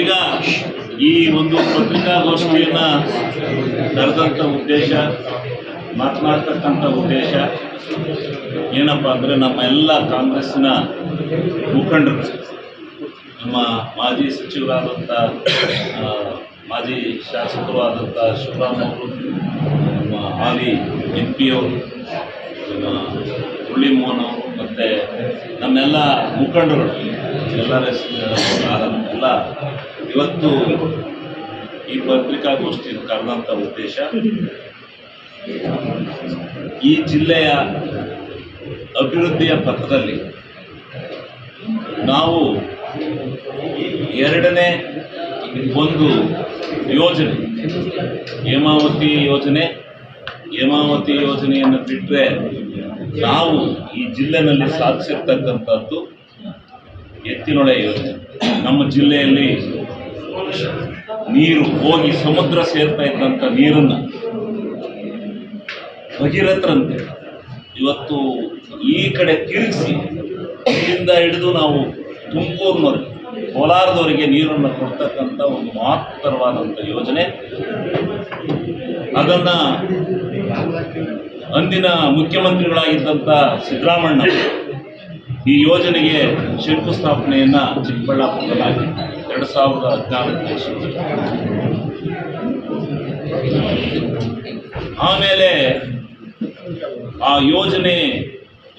ಈಗ ಈ ಒಂದು ಪತ್ರಿಕಾಗೋಷ್ಠಿಯನ್ನ ಕರೆದಂಥ ಉದ್ದೇಶ ಮಾತನಾಡ್ತಕ್ಕಂಥ ಉದ್ದೇಶ ಏನಪ್ಪ ಅಂದರೆ ನಮ್ಮ ಎಲ್ಲ ಕಾಂಗ್ರೆಸ್ಸಿನ ಮುಖಂಡರು, ನಮ್ಮ ಮಾಜಿ ಸಚಿವರಾದಂಥ ಮಾಜಿ ಶಾಸಕರು ಆದಂಥ ಶಿವರಾಮ್ ಅವರು, ನಮ್ಮ ಹಾಲಿ ಎಂ ಪಿ ಅವರು, ನಮ್ಮ ಮುರಳಿ ಮೋಹನ್ ಅವರು ಮತ್ತು ನಮ್ಮೆಲ್ಲ ಮುಖಂಡರು, ಎಲ್ಲರ ಇವತ್ತು ಈ ಪತ್ರಿಕಾಗೋಷ್ಠಿಯನ್ನು ಕರೆದಂಥ ಉದ್ದೇಶ, ಈ ಜಿಲ್ಲೆಯ ಅಭಿವೃದ್ಧಿಯ ಪಥದಲ್ಲಿ ನಾವು ಎರಡನೇ ಒಂದು ಯೋಜನೆ, ಹೇಮಾವತಿ ಯೋಜನೆ, ಹೇಮಾವತಿ ಯೋಜನೆಯನ್ನು ಬಿಟ್ಟರೆ ನಾವು ಈ ಜಿಲ್ಲೆನಲ್ಲಿ ಸಾಧಿಸಿರ್ತಕ್ಕಂಥದ್ದು ಎತ್ತಿನೊಳೆ ಯೋಜನೆ ನಮ್ಮ ಜಿಲ್ಲೆಯಲ್ಲಿ ನೀರು ಹೋಗಿ ಸಮುದ್ರ ಸೇರ್ತಾ ಇದ್ದಂಥ ನೀರನ್ನು ಭಗೀರಥರಂತೆ ಇವತ್ತು ಈ ಕಡೆ ತಿರುಗಿಸಿ ಇಲ್ಲಿಂದ ಹಿಡಿದು ನಾವು ತುಮಕೂರಿನವರು ಕೋಲಾರದವರಿಗೆ ನೀರನ್ನು ಕೊಡ್ತಕ್ಕಂಥ ಒಂದು ಮಹತ್ತರವಾದಂಥ ಯೋಜನೆ. ಅದನ್ನ ಅಂದಿನ ಮುಖ್ಯಮಂತ್ರಿಗಳಾಗಿದ್ದಂಥ ಸಿದ್ದರಾಮಣ್ಣ ಈ ಯೋಜನೆಗೆ ಶಂಕುಸ್ಥಾಪನೆಯನ್ನು ಚಿಕ್ಕಬಳ್ಳಾಪುರದಲ್ಲಿ ಎರಡು ಸಾವಿರದ ಹದಿನಾಲ್ಕನೇ ಆಮೇಲೆ ಆ ಯೋಜನೆ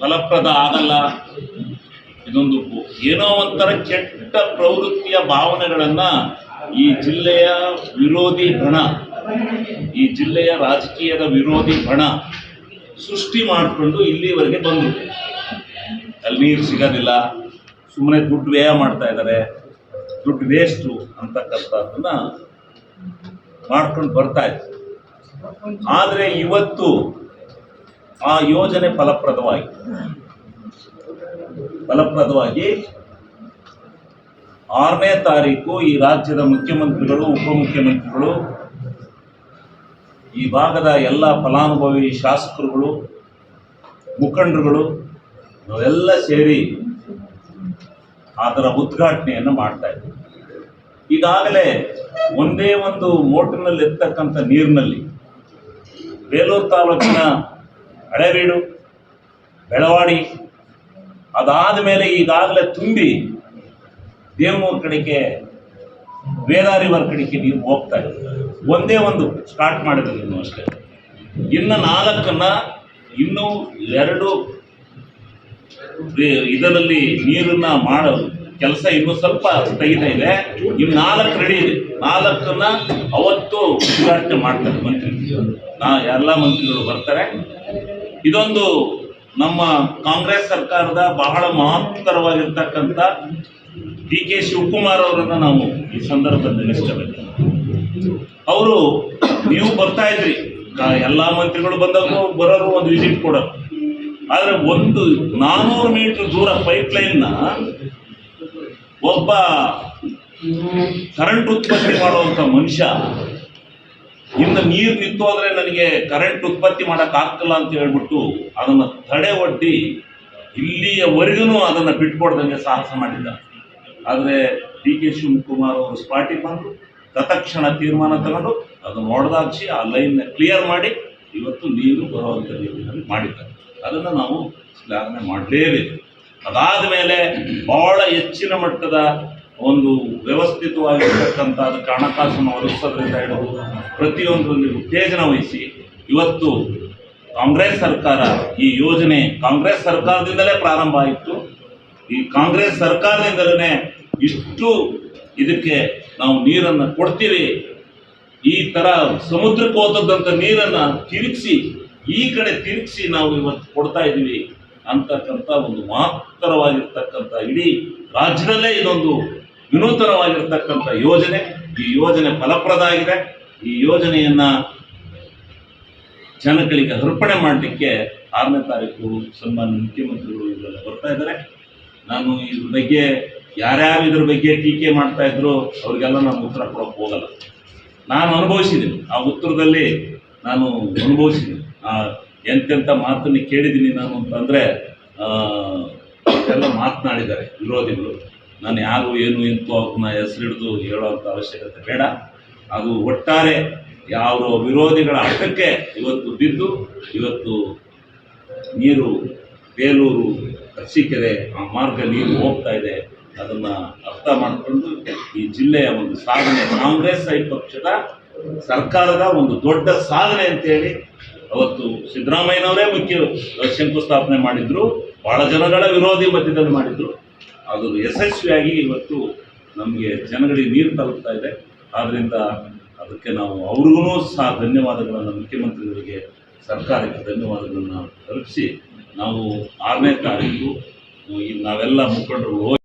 ಫಲಪ್ರದ ಆಗಲ್ಲ. ಇದೊಂದು ಏನೋ ಒಂಥರ ಕೆಟ್ಟ ಪ್ರವೃತ್ತಿಯ ಭಾವನೆಗಳನ್ನು ಈ ಜಿಲ್ಲೆಯ ವಿರೋಧಿ ಬಣ, ಈ ಜಿಲ್ಲೆಯ ರಾಜಕೀಯದ ವಿರೋಧಿ ಬಣ ಸೃಷ್ಟಿ ಮಾಡಿಕೊಂಡು ಇಲ್ಲಿವರೆಗೆ ಬಂದರು ಅಲ್ಲಿ ನೀರು ಸಿಗೋದಿಲ್ಲ. ಸುಮ್ಮನೆ ದುಡ್ಡು ವ್ಯಯ ಮಾಡ್ತಾ ಇದ್ದಾರೆ ದುಡ್ಡು ವೇಸ್ಟು ಅಂತಕ್ಕಂಥದ್ದನ್ನ ಮಾಡ್ಕೊಂಡು ಬರ್ತಾ ಇತ್ತು ಆದರೆ ಇವತ್ತು ಆ ಯೋಜನೆ ಫಲಪ್ರದವಾಗಿ ಫಲಪ್ರದವಾಗಿ ಆರನೇ ತಾರೀಕು ಈ ರಾಜ್ಯದ ಮುಖ್ಯಮಂತ್ರಿಗಳು, ಉಪಮುಖ್ಯಮಂತ್ರಿಗಳು, ಈ ಭಾಗದ ಎಲ್ಲ ಫಲಾನುಭವಿ ಶಾಸಕರುಗಳು, ಮುಖಂಡರುಗಳು ನಾವೆಲ್ಲ ಸೇರಿ ಅದರ ಉದ್ಘಾಟನೆಯನ್ನು ಮಾಡ್ತಾ ಇದ್ದೀವಿ ಈಗಾಗಲೇ ಒಂದೇ ಒಂದು ಮೋಟರ್ನಲ್ಲಿ ಎತ್ತಕ್ಕಂಥ ನೀರಿನಲ್ಲಿ ಬೇಲೂರು ತಾಲೂಕಿನ ಹಳೆಬೀಡು, ಬೆಳವಾಡಿ, ಅದಾದ ಮೇಲೆ ಈಗಾಗಲೇ ತುಂಬಿ ದೇವನೂರು ಕಡೆಗೆ ವೇದಾರಿವರ ಕಡೆಗೆ ನೀರು ಹೋಗ್ತಾ ಇದೆ. ಒಂದೇ ಒಂದು ಸ್ಟಾರ್ಟ್ ಮಾಡಿದ್ರು ಇನ್ನು ಅಷ್ಟೇ. ಇನ್ನು ನಾಲ್ಕನ್ನು ಇನ್ನೂ ಎರಡು ಇದರಲ್ಲಿ ನೀರನ್ನ ಮಾಡೋ, ಕೆಲಸ ಇನ್ನೂ ಸ್ವಲ್ಪ ತೆಗಿತಾ ಇದೆ. ಇನ್ನು ನಾಲ್ಕು ರೆಡಿ ಇದೆ. ನಾಲ್ಕನ್ನ ಅವತ್ತು ಉದ್ಘಾಟನೆ ಮಾಡ್ತಾರೆ ಮಂತ್ರಿ. ನಾ, ಎಲ್ಲ ಮಂತ್ರಿಗಳು ಬರ್ತಾರೆ. ಇದೊಂದು ನಮ್ಮ ಕಾಂಗ್ರೆಸ್ ಸರ್ಕಾರದ ಬಹಳ ಮಹತ್ತರವಾಗಿರ್ತಕ್ಕಂಥ ಡಿ ಕೆ ಶಿವಕುಮಾರ್ ಅವರನ್ನ ನಾವು ಈ ಸಂದರ್ಭದಲ್ಲಿ ನೆನೆಸ್ಕೋಬೇಕು ಅವರು, ನೀವು ಬರ್ತಾ ಇದ್ರಿ. ಎಲ್ಲಾ ಮಂತ್ರಿಗಳು ಬಂದಾಗ ಬರೋರು ಒಂದು ವಿಸಿಟ್ ಕೊಡೋರು. ಆದ್ರೆ ಒಂದು ನಾನೂರು ಮೀಟರ್ ದೂರ ಪೈಪ್ ಲೈನ್ನ ಒಬ್ಬ ಕರೆಂಟ್ ಉತ್ಪತ್ತಿ ಮಾಡುವಂತ ಮನುಷ್ಯ, ಇನ್ನು ನೀರು ನಿಂತು ಅಂದ್ರೆ ನನಗೆ ಕರೆಂಟ್ ಉತ್ಪತ್ತಿ ಮಾಡೋಕ್ಕಾಗ್ತಿಲ್ಲ ಅಂತ ಹೇಳ್ಬಿಟ್ಟು ಅದನ್ನ ತಡೆ ಒಡ್ಡಿ ಇಲ್ಲಿಯವರೆಗೂ ಅದನ್ನ ಬಿಟ್ಕೊಡ್ದಂಗೆ ಸಾಹಸ ಮಾಡಿದ್ದ ಆದರೆ ಡಿ ಕೆ ಶಿವಕುಮಾರ್ ಅವರು ಸ್ಪಾಟಿ ಬಂದು ತತ್ಕ್ಷಣ ತೀರ್ಮಾನ ತಗೊಂಡು ಅದನ್ನು ಹೊಡೆದಾಕ್ಸಿ ಆ ಲೈನ್ ಕ್ಲಿಯರ್ ಮಾಡಿ ಇವತ್ತು ನೀರು ಬರುವಂಥ ರೀತಿಯಲ್ಲಿ ಮಾಡಿದ್ದಾರೆ. ಅದನ್ನು ನಾವು ಶ್ಲಾಘನೆ ಮಾಡಲೇಬೇಕು. ಅದಾದ ಮೇಲೆ ಬಹಳ ಹೆಚ್ಚಿನ ಮಟ್ಟದ ಒಂದು ವ್ಯವಸ್ಥಿತವಾಗಿರ್ತಕ್ಕಂಥ ಹಣಕಾಸನ್ನು ಒದಗಿಸೋದ್ರಿಂದ ಹಿಡಿದು ಪ್ರತಿಯೊಂದರಲ್ಲಿ ಉತ್ತೇಜನ ವಹಿಸಿ ಇವತ್ತು ಕಾಂಗ್ರೆಸ್ ಸರ್ಕಾರ ಈ ಯೋಜನೆ ಕಾಂಗ್ರೆಸ್ ಸರ್ಕಾರದಿಂದಲೇ ಪ್ರಾರಂಭ ಆಯಿತು. ಈ ಕಾಂಗ್ರೆಸ್ ಸರ್ಕಾರದಿಂದಲೇ ಇಷ್ಟು ಇದಕ್ಕೆ ನಾವು ನೀರನ್ನು ಕೊಡ್ತೀವಿ. ಈ ತರ ಸಮುದ್ರಕ್ಕೆ ಹೋದಂಥ ನೀರನ್ನ ತಿರುಗಿಸಿ ಈ ಕಡೆ ತಿರುಗಿಸಿ ನಾವು ಇವತ್ತು ಕೊಡ್ತಾ ಇದ್ದೀವಿ ಅಂತಕ್ಕಂಥ ಒಂದು ಮಹತ್ತರವಾಗಿರ್ತಕ್ಕಂಥ ಇಡೀ ರಾಜ್ಯದಲ್ಲೇ ಇದೊಂದು ವಿನೂತನವಾಗಿರ್ತಕ್ಕಂಥ ಯೋಜನೆ. ಈ ಯೋಜನೆ ಫಲಪ್ರದ ಆಗಿದೆ. ಈ ಯೋಜನೆಯನ್ನ ಜನಗಳಿಗೆ ಅರ್ಪಣೆ ಮಾಡಲಿಕ್ಕೆ ಆರನೇ ತಾರೀಕು ಸನ್ಮಾನ್ಯ ಮುಖ್ಯಮಂತ್ರಿಗಳು ಇದರಲ್ಲಿ ಬರ್ತಾ ಇದ್ದಾರೆ. ನಾನು ಇದ್ರ ಬಗ್ಗೆ ಯಾರ್ಯಾರು ಇದ್ರ ಬಗ್ಗೆ ಟೀಕೆ ಮಾಡ್ತಾ ಇದ್ರು ಅವ್ರಿಗೆಲ್ಲ ನಾನು ಉತ್ತರ ಕೊಡೋಕೆ ಹೋಗಲ್ಲ. ನಾನು ಅನುಭವಿಸಿದ್ದೀನಿ. ಆ ಉತ್ತರದಲ್ಲಿ ನಾನು ಅನುಭವಿಸಿದ್ದೀನಿ. ಎಂತೆಂಥ ಮಾತನ್ನು ಕೇಳಿದ್ದೀನಿ ನಾನು ಅಂತಂದರೆ ಎಲ್ಲ ಮಾತನಾಡಿದ್ದಾರೆ ವಿರೋಧಿಗಳು. ನಾನು ಯಾರು, ಏನು, ಎಂತೋ ಅವ್ರನ್ನ ಹೆಸರಿಡಿದು ಹೇಳೋವಂಥ ಅವಶ್ಯಕತೆ ಬೇಡ. ಅದು ಒಟ್ಟಾರೆ ಯಾವ ವಿರೋಧಿಗಳ ಹಠಕ್ಕೆ ಇವತ್ತು ಬಿದ್ದು, ಇವತ್ತು ನೀರು ಬೇಲೂರು ಅರಸೀಕೆರೆ ಆ ಮಾರ್ಗ ನೀರು ಹೋಗ್ತಾ ಇದೆ ಅದನ್ನು ಅರ್ಥ ಮಾಡಿಕೊಂಡು ಈ ಜಿಲ್ಲೆಯ ಒಂದು ಸಾಧನೆ ಕಾಂಗ್ರೆಸ್ ಐ ಪಕ್ಷದ ಸರ್ಕಾರದ ಒಂದು ದೊಡ್ಡ ಸಾಧನೆ ಅಂತೇಳಿ ಅವತ್ತು ಸಿದ್ದರಾಮಯ್ಯನವರೇ ಮುಖ್ಯ ಶಂಕುಸ್ಥಾಪನೆ ಮಾಡಿದ್ರು. ಬಹಳ ಜನಗಳ ವಿರೋಧಿ ಮಧ್ಯದಲ್ಲಿ ಮಾಡಿದ್ರು. ಅದು ಯಶಸ್ವಿಯಾಗಿ ಇವತ್ತು ನಮಗೆ ಜನಗಳಿಗೆ ನೀರು ತಲುಪ್ತಾ ಇದೆ. ಆದ್ದರಿಂದ ಅದಕ್ಕೆ ನಾವು ಅವ್ರಿಗೂ ಸಹ ಧನ್ಯವಾದಗಳನ್ನು ಮುಖ್ಯಮಂತ್ರಿಗಳಿಗೆ, ಸರ್ಕಾರಕ್ಕೆ ಧನ್ಯವಾದಗಳನ್ನು ತಲುಪಿಸಿ ನಾವು ಆರನೇ ತಾರೀಕು ನಾವೆಲ್ಲ ಮುಖಂಡರು ಹೋಗಿ